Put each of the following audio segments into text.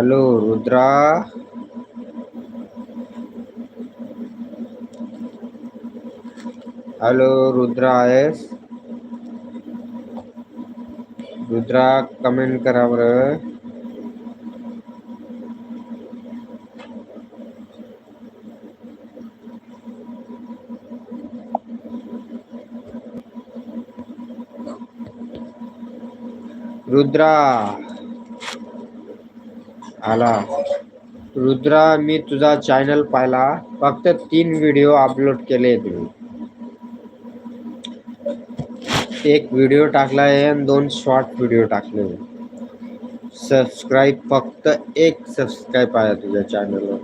Hello Rudra. Hello Rudra आहेस Rudra comment करा बर। रुद्रा। आला. रुद्रा मी तुझा चॅनल पाहिला. फक्त तीन व्हिडिओ अपलोड केले तुम्ही. एक व्हिडिओ टाकला आहे आणि दोन शॉर्ट व्हिडिओ टाकले सबस्क्राईब फक्त एक सबस्क्राईब आहे तुझ्या चॅनलवर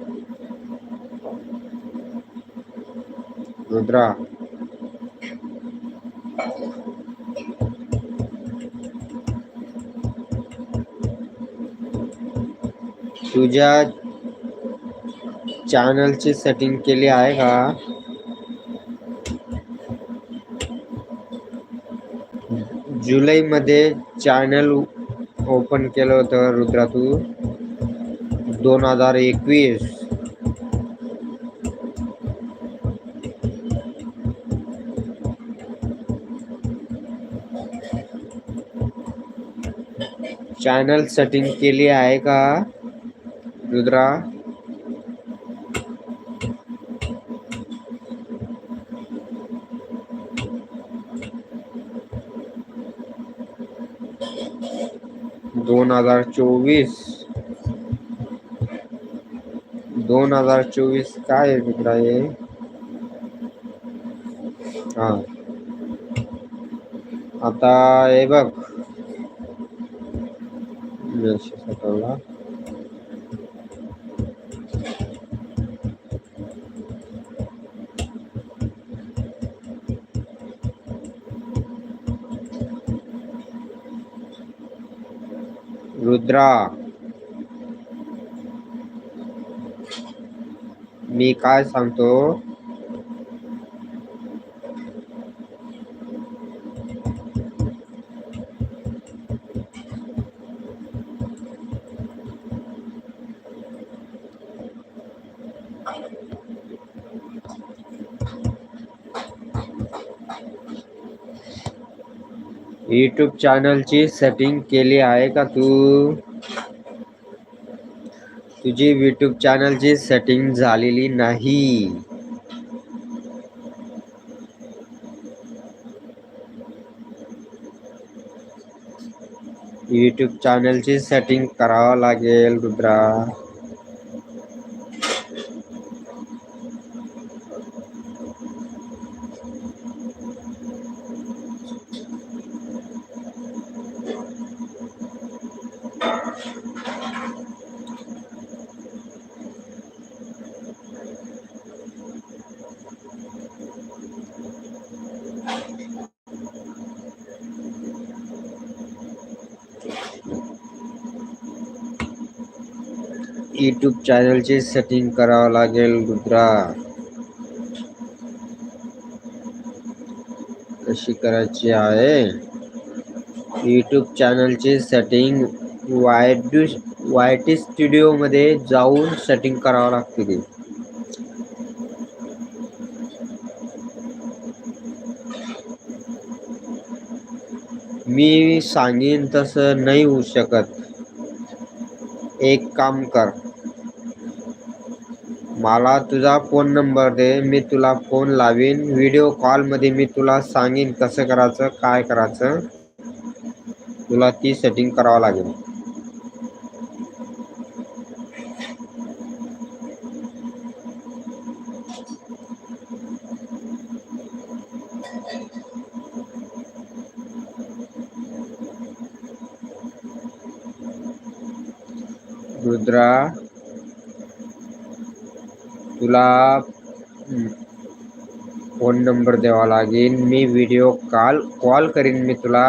रुद्रा तुझ्या चॅनलची सेटिंग केली आहे का? जुलैमध्ये चॅनल ओपन केलं होतं रुद्रा तू. दोन हजार एकवीस. चॅनल सेटिंग केली आहे का? रुद्रा। दोन हज़ार चोवीस। दोन हज़ार चोवीस काय आहे मित्रा हे? हा. आता हे बघ. मुद्रा। मी काय सांगतो? युट्यूब चॅनलची सेटिंग केली आहे का तू। तुझी युट्यूब चॅनलची सेटिंग झालेली नाही। युट्यूब चॅनलची सेटिंग करावं लागेल रुद्रा। यूट्यूब चॅनलची सेटिंग करावं लागेल रुद्रा. कशी करायची आहे? यूट्यूब चॅनलचे सेटिंग वाय वाय टी स्टुडिओमध्ये जाऊन सेटिंग करावं लागते ते. मी सांगेन तसं नाही होऊ शकत. एक काम कर. मला तुझा फोन नंबर दे मी तुला फोन लावीन. व्हिडिओ कॉलमध्ये मी तुला सांगेन कसं करायचं काय करायचं. तुला ती सेटिंग करावं लागेल. रुद्रा तुला फोन नंबर द्यावा लागेल. मी व्हिडिओ कॉल कॉल करीन मी तुला.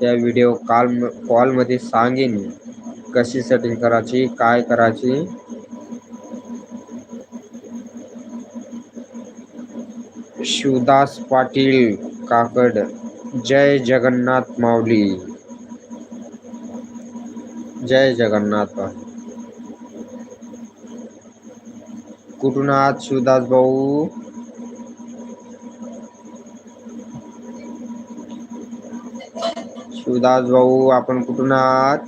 त्या व्हिडिओ कॉल कॉलमध्ये सांगेन कशी सेटिंग करायची काय करायची. शिवदास पाटील काकड. जय जगन्नाथ माऊली. जय जगन्नाथ। कुटुनाथ शिवदास बाबू शिवदास भाऊ आपण कुटुनाथ।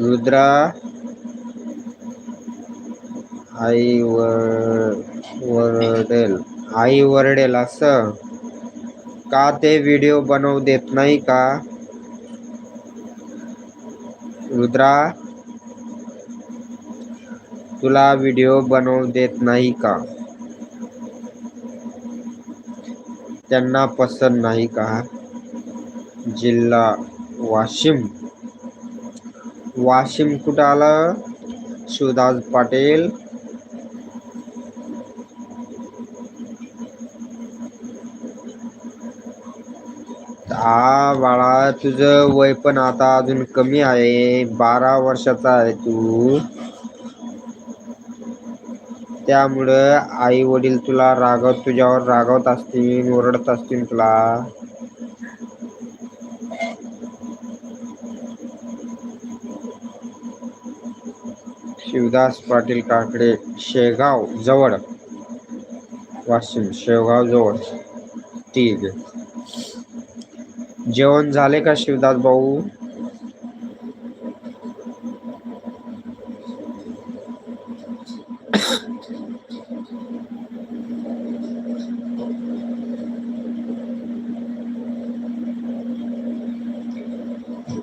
रुद्रा। आई वर वरडेल आई वरडेल असं? का ते व्हिडिओ बनवू देत नाही का? रुद्रा तुला व्हिडिओ बनवू देत नाही का? त्यांना पसंत नाही का? जिल्हा वाशिम. वाशिम कुठं आलं? शिवदास पाटील. हा बाळा तुझं वय पण आता अजून कमी आहे. बारा वर्षाचा आहे तू. त्यामुळं आई वडील तुला रागवत तुझ्यावर रागवत असतील ओरडत असतील तुला. शिवदास पाटील काकडे शेगाव जवळ. वाशिम शेवगाव जवळ. ठीक आहे. जेवण झाले का शिवदास भाऊ?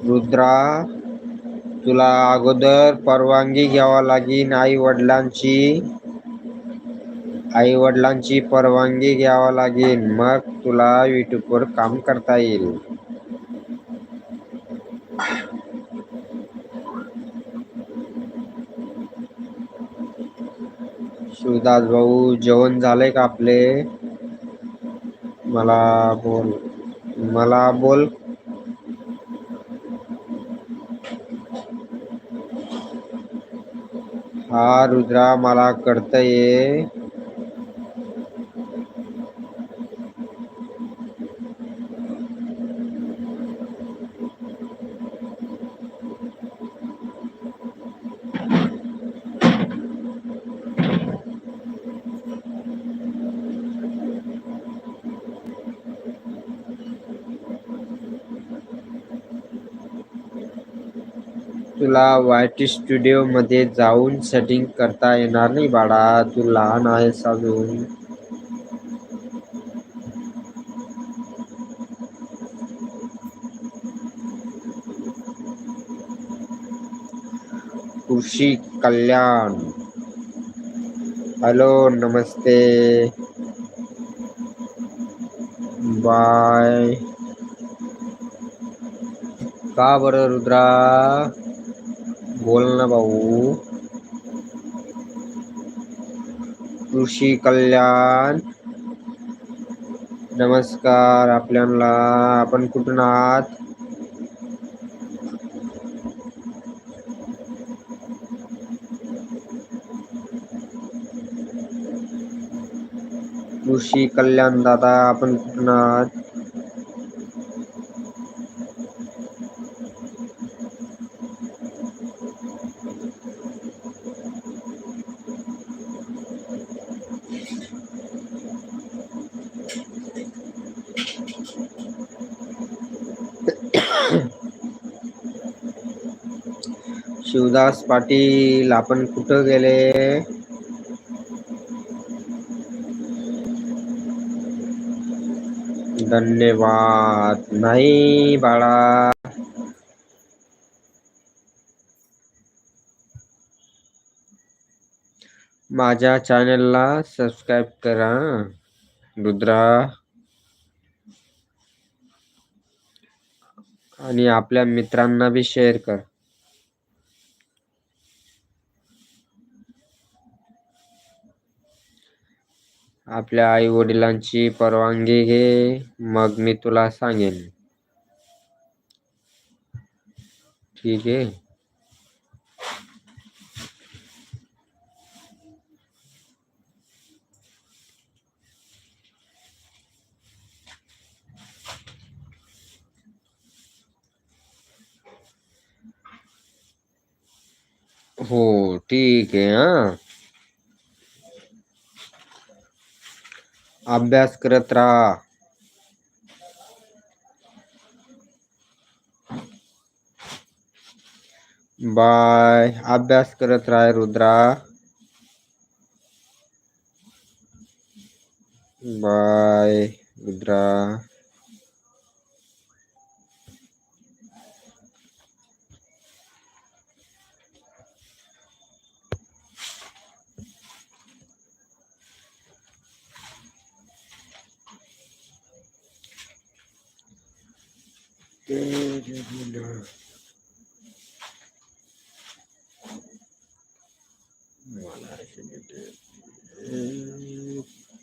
रुद्रा तुला अगोदर परवानगी घ्यावा लागेल आई वडिलांची आई वडिलांची परवानगी घ्यावा लागेल. मग तुला युट्यूबवर काम करता येईल. शिवदास भाऊ जेवण झालंय का आपले? मला बोल. मला बोल. हा रुद्रा मला कळतंय तुला वायटी स्टुडिओ मध्ये जाऊन सेटिंग करता येणार नाही बाळा. तू लहान आहेस अजून. कृषी कल्याण. हॅलो नमस्ते. बाय. का बरं रुद्रा? बोल ना भाऊ कृषी कल्याण, नमस्कार आपल्याला आपण कुठून आहात? कृषी कल्याण दादा, आपण कुठून आहात? शिवदास पाटील आपण कुठं गेले? धन्यवाद. नाही बाळा. माझ्या चॅनलला सबस्क्राईब करा रुद्रा. आणि आपल्या मित्रांना बी शेअर कर. आपल्या आई वडिलांची परवानगी घे, मग मी तुला सांगेन. ठीक आहे? हो, ठीक आहे, हाँ. अभ्यास करत राहा. बाय. अभ्यास करत राहा रुद्रा. बाय रुद्रा.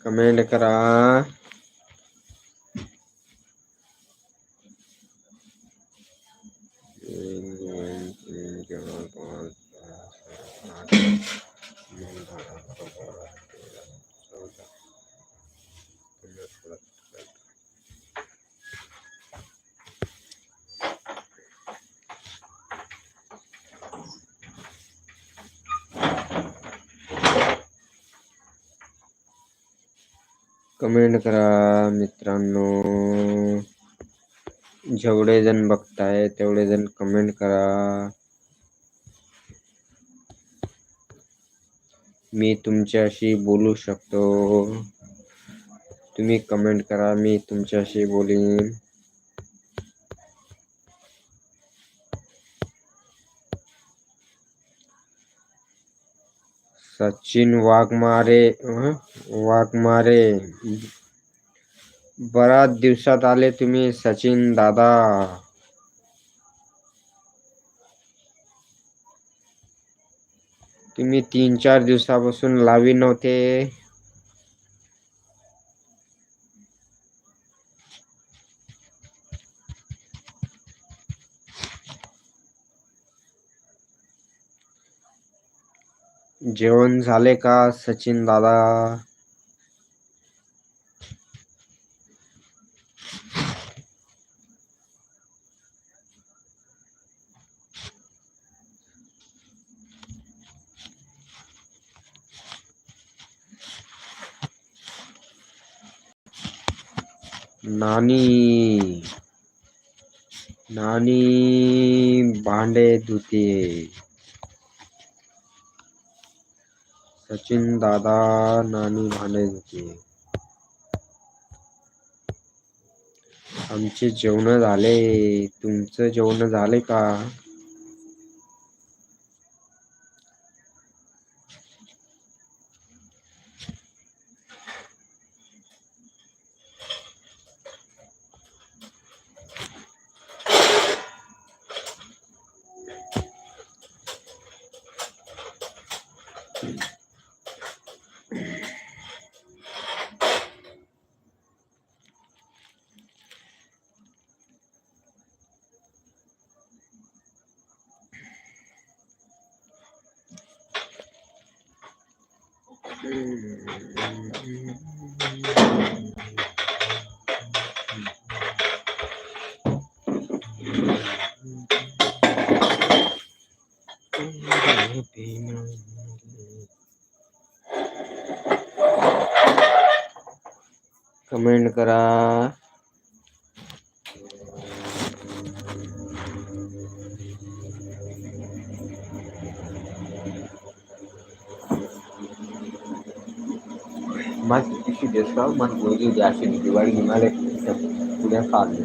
कमेंट करा कमेंट करा मित्रांनो. जेवढे जण बघताय तेवढे जण कमेंट करा. मी तुमच्याशी बोलू शकतो. तुम्ही कमेंट करा मी तुमच्याशी बोलीन. सचिन वाघमारे वाघमारे. बराच दिवसात आले तुम्ही सचिन दादा. तुम्ही तीन चार दिवसापासून लावी नव्हते. जेवण झाले का सचिन दादा? नानी नानी भांडे धुते. सचिन दादा नानी भांडे आमचे जेवण झाले. तुमचं जेवण झाले का? कमेंट करा. Issue dia sekarang mas gue di asin di bawah gimana punya fun di